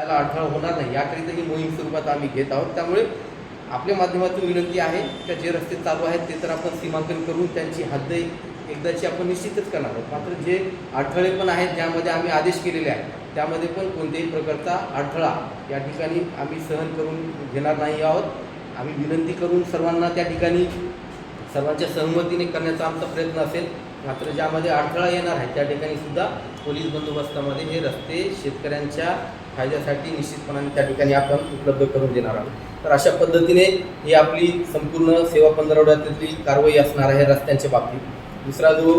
त्याला अडथळा होणार नाही. याकरिता ही मोहीम स्वरूपात आम्ही घेत आहोत. त्यामुळे आपल्या माध्यमातून विनंती आहे का जे रस्ते चालू आहेत ते तर आपण सीमांकन करून त्यांची हद्द एकदाची आपण निश्चितच करणार आहोत. मात्र जे अडथळे पण आहेत ज्यामध्ये आम्ही आदेश केलेले आहेत त्यामध्ये पण कोणत्याही प्रकारचा अडथळा या ठिकाणी आम्ही सहन करून घेणार नाही आहोत. आम्ही विनंती करून सर्वांना त्या ठिकाणी सर्वांच्या सहमतीने करण्याचा आमचा प्रयत्न असेल. मात्र ज्यामध्ये अडथळा येणार आहे त्या ठिकाणी सुद्धा पोलीस बंदोबस्तामध्ये हे रस्ते शेतकऱ्यांच्या फायद्यासाठी निश्चितपणाने त्या ठिकाणी आपण उपलब्ध करून देणार आहोत. तर अशा पद्धतीने ही आपली संपूर्ण सेवा पंधरवड्यातली कारवाई असणार आहे रस्त्यांच्या बाबतीत. दुसरा जो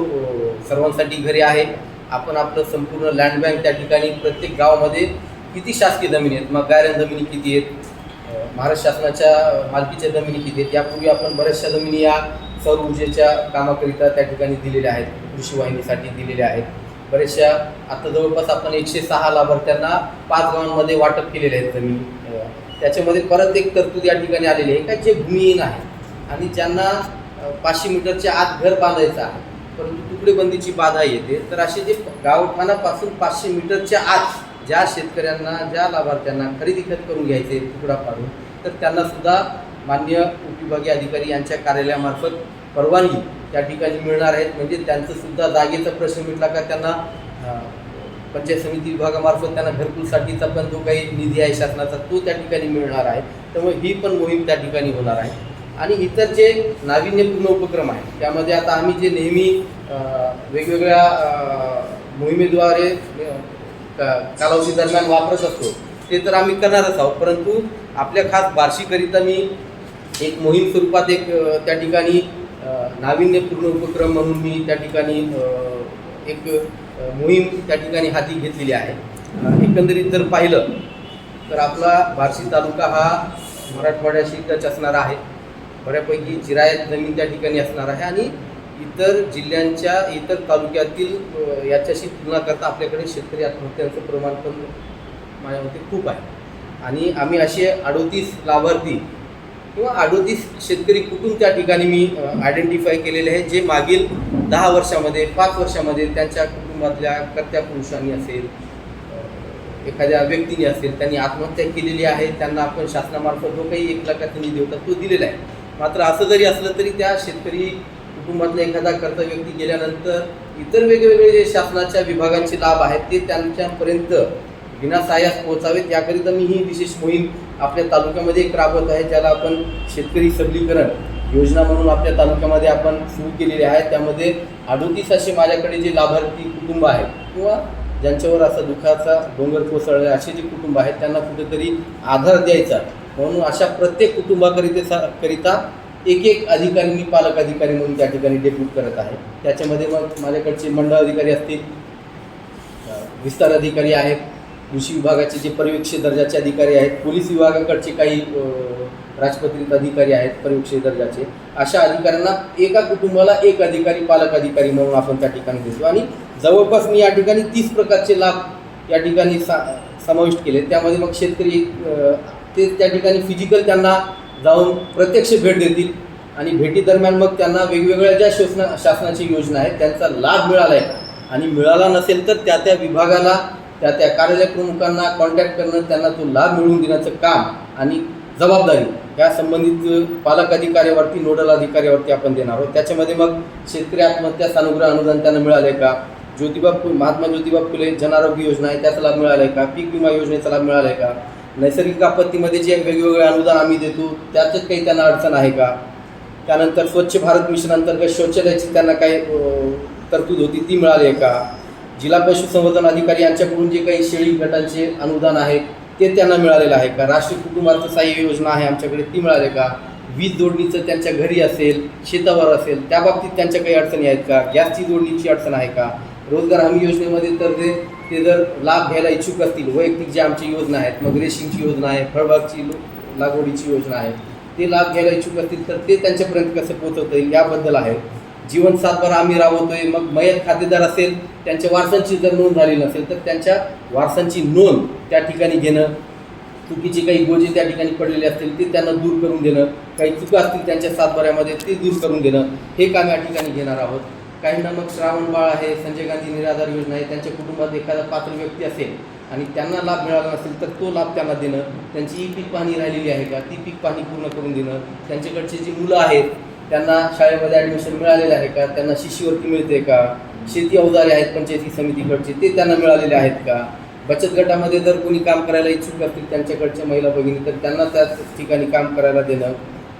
सर्वांसाठी घरी आहे आपण आपलं संपूर्ण लँड बँक त्या ठिकाणी प्रत्येक गावामध्ये किती शासकीय जमिनी आहेत? मग गायरन जमिनी किती आहेत? महाराष्ट्र शासनाच्या मालकीच्या जमिनी किती आहेत? यापूर्वी आपण बऱ्याचशा जमिनी या सौर ऊर्जेच्या कामाकरिता त्या ठिकाणी दिलेल्या आहेत कृषी वाहिनीसाठी दिलेल्या आहेत. बऱ्याचशा आता जवळपास आपण एकशे सहा लाभार्थ्यांना पाच गावांमध्ये वाटप केलेले आहेत जमीन. त्याच्यामध्ये परत एक तरतूद या ठिकाणी आलेली आहे. का जे भूमिहीन आहे. आणि ज्यांना पाचशे मीटरच्या आत घर बांधायचं आहे परंतु तुकडेबंदीची बाधा येते तर असे जे गावठाणापासून पाचशे मीटरच्या आत ज्या शेतकऱ्यांना ज्या लाभार्थ्यांना खरेदी खत करून घ्यायचे तुकडा पाडून तर त्यांना सुद्धा मान्य उपविभागीय अधिकारी यांच्या कार्यालयामार्फत परवानगी त्या ठिकाणी मिळणार आहेत. म्हणजे त्यांचं सुद्धा जागेचा प्रश्न मिटला का त्यांना पंचायत समिती विभागामार्फत त्यांना घरकुलसाठीचा पण जो काही निधी आहे शासनाचा तो त्या ठिकाणी मिळणार आहे. त्यामुळे ही पण मोहीम त्या ठिकाणी होणार आहे. आणि इतर जे नाविन्यपूर्ण उपक्रम आहेत त्यामध्ये आता आम्ही जे नेहमी वेगवेगळ्या मोहिमेद्वारे का- कालावधी दरम्यान वापरत असतो ते तर आम्ही करणारच आहोत. परंतु आपल्या खास बार्शीकरिता मी एक मोहीम स्वरूपात एक त्या ठिकाणी नाविन्यपूर्ण उपक्रम म्हणून मी त्या ठिकाणी एक मोहीम त्या ठिकाणी हाती घेतलेली आहे. एकंदरीत जर पाहिलं तर आपला बार्शी तालुका हा मराठवाड्याशी टच असणारा आहे. बऱ्यापैकी जिरायत जमीन त्या ठिकाणी असणार आहे आणि इतर जिल्ह्यांच्या इतर तालुक्यातील याच्याशी तुलना करता आपल्याकडे शेतकरी आत्महत्यांचं प्रमाण पण माझ्या मते खूप आहे. आणि आम्ही असे अडोतीस लाभार्थी किंवा अडोतीस शेतकरी कुठून त्या ठिकाणी मी आयडेंटिफाय केलेले आहे जे मागील दहा वर्षामध्ये पाच वर्षामध्ये त्यांच्या कुटुंबातल्या कर्त्या पुरुषांनी असेल एखाद्या व्यक्तीने असेल त्यांनी आत्महत्या केलेली आहे त्यांना आपण शासनामार्फत जो काही एक लाखाचा निधी होता तो दिलेला आहे. मात्र असं जरी असलं तरी त्या शेतकरी कुटुंबातला एखादा कर्ता व्यक्ती गेल्यानंतर इतर वेगवेगळे जे शासनाच्या विभागांचे लाभ आहेत ते त्यांच्यापर्यंत विनासायास पोहोचावेत याकरिता मी ही विशेष मोहीम आपल्या तालुक्यामध्ये एक राबवत आहे ज्याला आपण शेतकरी सबलीकरण योजना म्हणून आपल्या तालुक्यामध्ये आपण सुरू केलेली आहे. त्यामध्ये अडोतीस असे माझ्याकडे जे लाभार्थी कुटुंब आहेत किंवा ज्यांच्यावर असा दुःखाचा डोंगर कोसळले असे जे कुटुंब आहेत त्यांना कुठेतरी आधार द्यायचा म्हणून अशा प्रत्येक कुटुंबाकरिता करिता एक एक अधिकारी मी पालक अधिकारी म्हणून त्या ठिकाणी डेप्यूट करत आहे. त्याच्यामध्ये मग माझ्याकडचे मंडळ अधिकारी असतील विस्तार अधिकारी आहेत कृषी विभागाचे जे पर्यवेक्षक दर्जाचे अधिकारी आहेत पोलीस विभागाकडचे काही राजपत्रित अधिकारी आहेत पर्यवेक्षक दर्जाचे अशा अधिकाऱ्यांना एका कुटुंबाला एक अधिकारी पालक अधिकारी म्हणून आपण त्या ठिकाणी देतो आणि जवळपास मी या ठिकाणी तीस प्रकारचे लाभ या ठिकाणी सा समाविष्ट केले. त्यामध्ये मग शेतकरी ते त्या ठिकाणी फिजिकल त्यांना जाऊन प्रत्यक्ष भेट देतील. आणि भेटीदरम्यान मग त्यांना वेगवेगळ्या ज्या शासना शासनाची योजना आहेत त्यांचा लाभ मिळाला आहे आणि मिळाला नसेल तर त्या त्या विभागाला त्या त्या कार्यालय प्रमुखांना कॉन्टॅक्ट करणं त्यांना तो लाभ मिळवून देण्याचं काम आणि जबाबदारी या संबंधित पालक अधिकाऱ्यावरती नोडल अधिकाऱ्यावरती आपण देणार आहोत. त्याच्यामध्ये मग शेतकरी आत्महत्या सानुग्रह अनुदान त्यांना मिळाले का? ज्योतिबा फुले महात्मा ज्योतिबा फुले जनआरोग्य योजना आहे त्याचा लाभ मिळाला आहे का? पीक विमा योजनेचा लाभ मिळाला आहे का? नैसर्गिक आपत्तीमध्ये जे वेगवेगळे अनुदान आम्ही देतो त्यातच काही त्यांना अडचण आहे का? त्यानंतर स्वच्छ भारत मिशन अंतर्गत शौचालयाची त्यांना काही तरतूद होती ती मिळाली आहे का? जिल्हा पशुसंवर्धन अधिकारी यांच्याकडून जे काही शेळी गटांचे अनुदान आहे ते त्यांना मिळालेलं आहे का? राष्ट्रीय कुटुंबार्थ सहाय्य योजना आहे आमच्याकडे ती मिळाली का? वीज जोडणीचं त्यांच्या घरी असेल शेतावर असेल त्या बाबतीत त्यांच्या काही अडचणी आहेत का? गॅसची जोडणीची अडचण आहे का? रोजगार हमी योजनेमध्ये तर ते ते जर लाभ घ्यायला इच्छुक असतील वैयक्तिक जे आमची योजना आहेत मग रेशीमची योजना आहे फळबागची लागवडीची योजना आहे ते लाभ घ्यायला इच्छुक असतील तर ते त्यांच्यापर्यंत कसं पोहोचवता येईल याबद्दल आहे. जीवन सातभर आम्ही राबवतोय मग मयत खातेदार असेल त्यांच्या वारसांची जर नोंद झाली नसेल तर त्यांच्या वारसांची नोंद त्या ठिकाणी घेणं चुकीची काही गोजे त्या ठिकाणी पडलेली असतील ते त्यांना दूर करून देणं काही चुका असतील त्यांच्या सातबाऱ्यामध्ये ते दूर करून देणं हे काम या ठिकाणी घेणार आहोत. काहींना मग श्रावण बाळ आहे संजय गांधी निराधार योजना आहे त्यांच्या कुटुंबात एखादा पात्र व्यक्ती असेल आणि त्यांना लाभ मिळाला नसेल तर तो लाभ त्यांना देणं त्यांची ई पीक पाहणी राहिलेली आहे का? ती पीक पाहणी पूर्ण करून देणं त्यांच्याकडची जी मुलं आहेत त्यांना शाळेमध्ये ॲडमिशन मिळालेलं आहे का? त्यांना शिष्यवृत्ती मिळते का? शेती अवजारे आहेत पंचायती समितीकडचे ते त्यांना मिळालेले आहेत का? बचत गटामध्ये जर कोणी काम करायला इच्छुक असतील त्यांच्याकडच्या महिला भगिनी तर त्यांना त्याच ठिकाणी काम करायला देणं.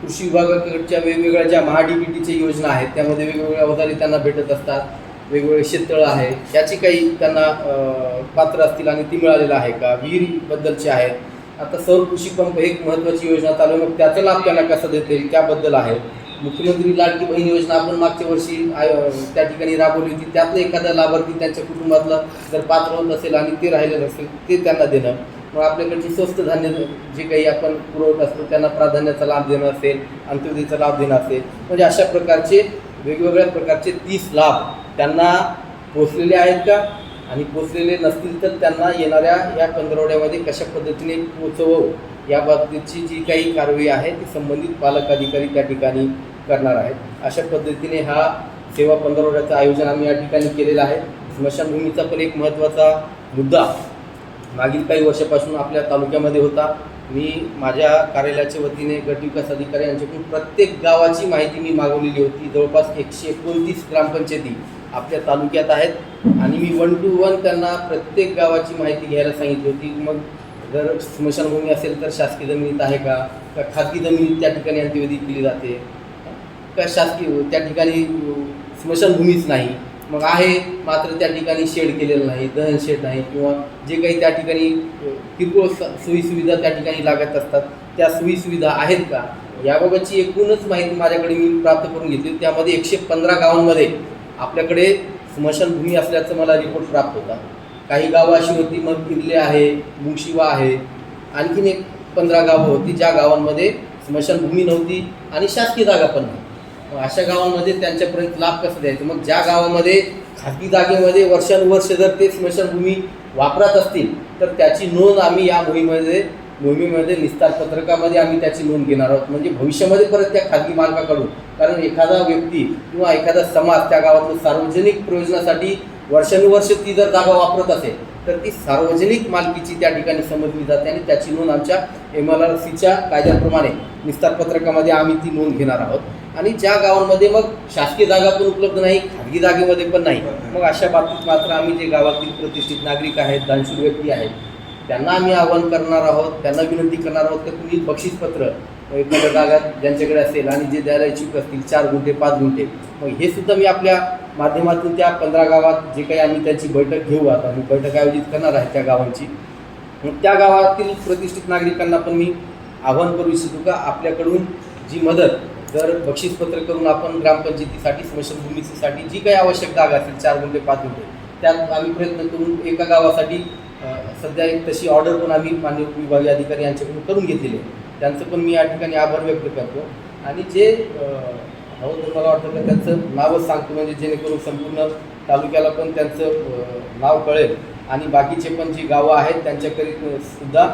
कृषी विभागाकडच्या वेगवेगळ्या ज्या महाडीबीटीच्या योजना आहेत त्यामध्ये वेगवेगळ्या अवजारे त्यांना भेटत असतात. वेगवेगळे शेततळं आहे याची काही त्यांना पात्र असतील आणि ती मिळालेलं आहे का? विहिरीबद्दलचे आहेत. आता सौर कृषी पंप एक महत्त्वाची योजना चालू मग त्याचा लाभ त्यांना कसा देता येईल? त्याबद्दल आहे. मुख्यमंत्री लाडकी बहीण योजना आपण मागच्या वर्षी त्या ठिकाणी राबवली होती. त्यातलं एखादा लाभार्थी त्यांच्या कुटुंबातलं जर पात्र होत असेल आणि ते राहिलेलं असेल ते त्यांना देणं. मग आपल्याकडची स्वस्त धान्य जे काही आपण पुरवत असतो त्यांना प्राधान्याचा लाभ देणं असेल अंत्योदयचा लाभ देणं असेल. म्हणजे अशा प्रकारचे वेगवेगळ्या प्रकारचे तीस लाभ त्यांना पोचलेले आहेत का? आणि पोचलेले नसतील तर त्यांना येणाऱ्या या पंधरवड्यामध्ये कशा पद्धतीने पोचवू याबाबतीची जी काही कारवाई आहे ती संबंधित पालक अधिकारी त्या ठिकाणी करणार आहेत. अशा पद्धतीने हा सेवा पंधरवड्याचं आयोजन आम्ही या ठिकाणी केलेलं आहे. स्मशानभूमीचा पण एक महत्त्वाचा मुद्दा मागील काही वर्षापासून आपल्या तालुक्यामध्ये होता. मी माझ्या कार्यालयाच्या वतीने गट विकास अधिकारी यांच्याकडून प्रत्येक गावाची माहिती मी मागवलेली होती. जवळपास एकशे एकोणतीस ग्रामपंचायती आपल्या तालुक्यात आहेत आणि मी वन टू वन त्यांना प्रत्येक गावाची माहिती घ्यायला सांगितली होती. मग जर स्मशानभूमी असेल तर शासकीय जमिनीत आहे का? का खाजगी जमिनीत त्या ठिकाणी अंत्यविधी केली जाते? का शासकीय त्या ठिकाणी स्मशानभूमीच नाही. मग आहे मात्र त्या ठिकाणी शेड केलेलं नाही दहन शेड नाही किंवा जे काही त्या ठिकाणी किरकोळ स- सोयीसुविधा त्या ठिकाणी लागत असतात त्या सोयीसुविधा आहेत का? याबाबतची एकूणच माहिती माझ्याकडे मी प्राप्त करून घेतली. त्यामध्ये एकशे पंधरा गावांमध्ये आपल्याकडे स्मशानभूमी असल्याचं मला रिपोर्ट प्राप्त होता. काही गावं अशी होती मग किल्ले आहे मुंगशिवा आहे आणखीन एक पंधरा गावं होती ज्या गावांमध्ये स्मशानभूमी नव्हती आणि शासकीय जागा पण नव्हती. अशा गावांमध्ये त्यांच्यापर्यंत लाभ कसा द्यायचा? मग ज्या गावामध्ये खाजगी जागेमध्ये वर्षानुवर्ष जर ते स्मशानभूमी वापरत असतील तर त्याची नोंद आम्ही या मोहिमेमध्ये मोहिमेमध्ये निस्तार पत्रकामध्ये आम्ही त्याची नोंद घेणार आहोत. म्हणजे भविष्यामध्ये परत त्या खाजगी मालकाकडून कारण एखादा व्यक्ती किंवा एखादा समाज त्या गावातलं सार्वजनिक प्रयोजनासाठी वर्षानुवर्ष ती जर जागा वापरत असेल तर ती सार्वजनिक मालकीची त्या ठिकाणी समजली जाते आणि त्याची नोंद आमच्या एम एल आर सीच्या कायद्याप्रमाणे निस्तार पत्रकामध्ये आम्ही ती नोंद घेणार आहोत. आणि ज्या गावांमध्ये मग शासकीय जागा पण उपलब्ध नाही खाजगी जागेमध्ये पण नाही मग अशा बाबतीत मात्र आम्ही जे गावातील प्रतिष्ठित नागरिक आहेत दानशूर व्यक्ती आहेत त्यांना आम्ही आवाहन करणार आहोत त्यांना विनंती करणार आहोत की तुम्ही बक्षीसपत्र एखाद्या जागात ज्यांच्याकडे असेल आणि जे द्यायला इच्छुक असतील चार गुंठे पाच गुंठे मग हे सुद्धा मी आपल्या माध्यमातून त्या पंधरा गावात जे काही आम्ही त्यांची बैठक घेऊ आता मी बैठक आयोजित करणार आहे त्या गावांची. मग त्या गावातील प्रतिष्ठित नागरिकांना पण मी आवाहन करू इच्छितो का आपल्याकडून जी मदत जर बक्षीसपत्र करून आपण ग्रामपंचायतीसाठी स्मशानभूमीसाठी जी काही आवश्यक जागा असेल चार गुंठे पाच गुंठे त्यात आम्ही प्रयत्न करून एका गावासाठी सध्या एक तशी ऑर्डर पण आम्ही मान्य विभागीय अधिकारी यांच्याकडून करून घेतलेली आहे. त्यांचं पण मी या ठिकाणी आभार व्यक्त करतो. आणि जे हवं तर मला वाटतं का त्यांचं नावच सांगतो म्हणजे जेणेकरून संपूर्ण तालुक्याला पण त्यांचं नाव कळेल. आणि बाकीचे पण जी गावं आहेत त्यांच्याकरी सुद्धा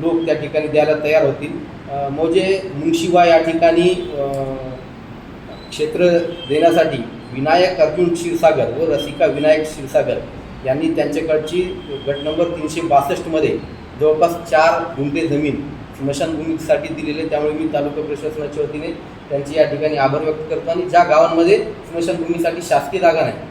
लोक त्या ठिकाणी द्यायला तयार होतील. मोजे मुंशिवा या ठिकाणी क्षेत्र देण्यासाठी विनायक अर्जुन क्षीरसागर व रसिका विनायक क्षीरसागर यांनी त्यांच्याकडची गट नंबर तीनशे बासष्टमध्ये जवळपास चार गुंठे जमीन स्मशानभूमीसाठी दिलेले त्यामुळे मी तालुका प्रशासनाच्या वतीने त्यांची या ठिकाणी आभार व्यक्त करतो आणि ज्या गावांमध्ये स्मशानभूमीसाठी शासकीय जागा नाही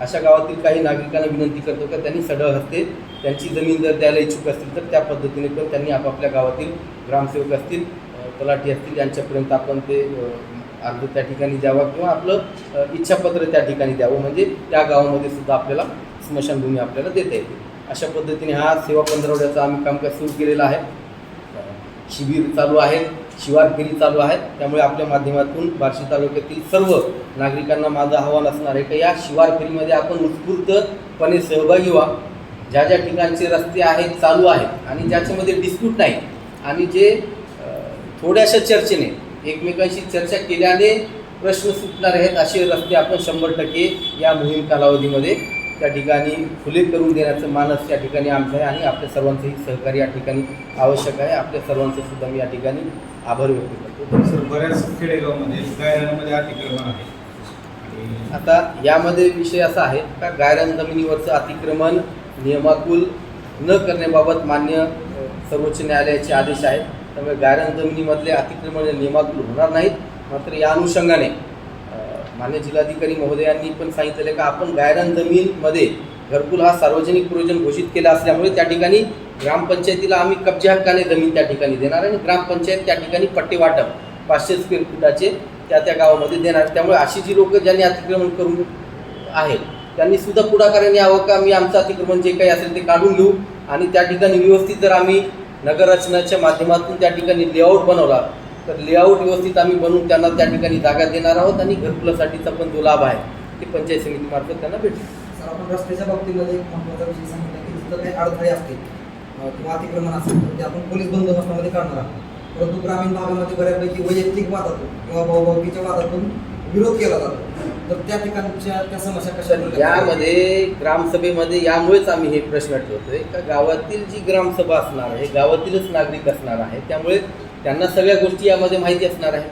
अशा गावातील काही नागरिकांना विनंती करतो का त्यांनी सढळ हस्ते त्यांची जमीन जर द्यायला इच्छुक असतील तर त्या पद्धतीने पण त्यांनी आपापल्या गावातील ग्रामसेवक असतील तलाठी असतील यांच्यापर्यंत आपण ते अर्ज त्या ठिकाणी द्यावा किंवा आपलं इच्छापत्र त्या ठिकाणी द्यावं. म्हणजे त्या गावामध्ये सुद्धा आपल्याला स्मशानभूमी आपल्याला देता येते. अशा पद्धतीने हा सेवा पंधरवड्याचा आम्ही कामकाज सुरू केलेला आहे. शिबिर चालू आहे शिवार फेरी चालू आहे. त्यामुळे आपल्या माध्यमातून बार्शी तालुक्यातील सर्व नागरिकांना माझं आव्हान असणार आहे की या शिवार फेरीमध्ये आपण उत्स्फूर्तपणे सहभागी व्हा. ज्या ज्या ठिकाणचे रस्ते आहेत चालू आहेत आणि ज्याच्यामध्ये डिस्प्यूट नाही. आणि जे थोड्याशा चर्चेने एकमेकांशी चर्चा केल्याने प्रश्न सुटणार आहेत असे रस्ते आपण शंभर टक्के या मोहीम कालावधीमध्ये त्या ठिकाणी खुले करून देण्याचं मानस या ठिकाणी आमचं आहे आणि आपल्या सर्वांचंही सहकार्य या ठिकाणी आवश्यक आहे. आपल्या सर्वांचं सुद्धा मी या ठिकाणी आभार व्यक्त करतो. सर बऱ्याच खेडेगावमध्ये गायरांमध्ये अतिक्रमण आहे. आता यामध्ये विषय असा आहे का गायरान जमिनीवरचं अतिक्रमण नियमाकुल न करण्याबाबत मान्य सर्वोच्च न्यायालयाचे आदेश आहेत. त्यामुळे गायरान जमिनीमधले अतिक्रमण नियमाकुल होणार नाहीत. मात्र या अनुषंगाने मान्य जिल्हाधिकारी महोदयांनी पण सांगितलेलं आहे का आपण गायरान जमीनमध्ये घरकुल हा सार्वजनिक प्रयोजन घोषित केला असल्यामुळे त्या ठिकाणी ग्रामपंचायतीला आम्ही कब्जा हक्काने जमीन त्या ठिकाणी देणार आणि ग्रामपंचायत त्या ठिकाणी पट्टे वाटप पाचशे स्क्वेअर फुटाचे त्या त्या गावामध्ये देणार. त्यामुळे अशी जी लोकं ज्यांनी अतिक्रमण करून आहेत त्यांनी सुद्धा पुढाकाराने यावं का? मी आमचं अतिक्रमण जे काही असेल ते काढून घेऊ. आणि त्या ठिकाणी व्यवस्थित जर आम्ही नगररचनाच्या माध्यमातून त्या ठिकाणी लेआउट बनवला तर लेआउट व्यवस्थित आम्ही बनवून त्यांना त्या ठिकाणी जागा देणार आहोत आणि घरकुलासाठीचा पण जो लाभ आहे ते पंचायत समितीमार्फत त्यांना भेटेल. सर आपण रस्त्याच्या बाबतीमध्ये एक महत्त्वाचा विषय सांगितला की जिथं काही अडथळे असतील किंवा अतिक्रमण असेल तर ते आपण पोलीस बंदोबस्तामध्ये काढणार आहोत. परंतु ग्रामीण भागामध्ये बऱ्यापैकी वैयक्तिक वादातून किंवा भाऊभाऊकीच्या वादातून विरोध केला जातो. तर त्या ठिकाणच्या त्या समस्या कशा यामध्ये ग्रामसभेमध्ये यामुळेच आम्ही हे प्रश्न ठेवतोय. का गावातील जी ग्रामसभा असणार आहे गावातीलच नागरिक असणार आहे त्यामुळे त्यांना सगळ्या गोष्टी यामध्ये माहिती असणार आहे.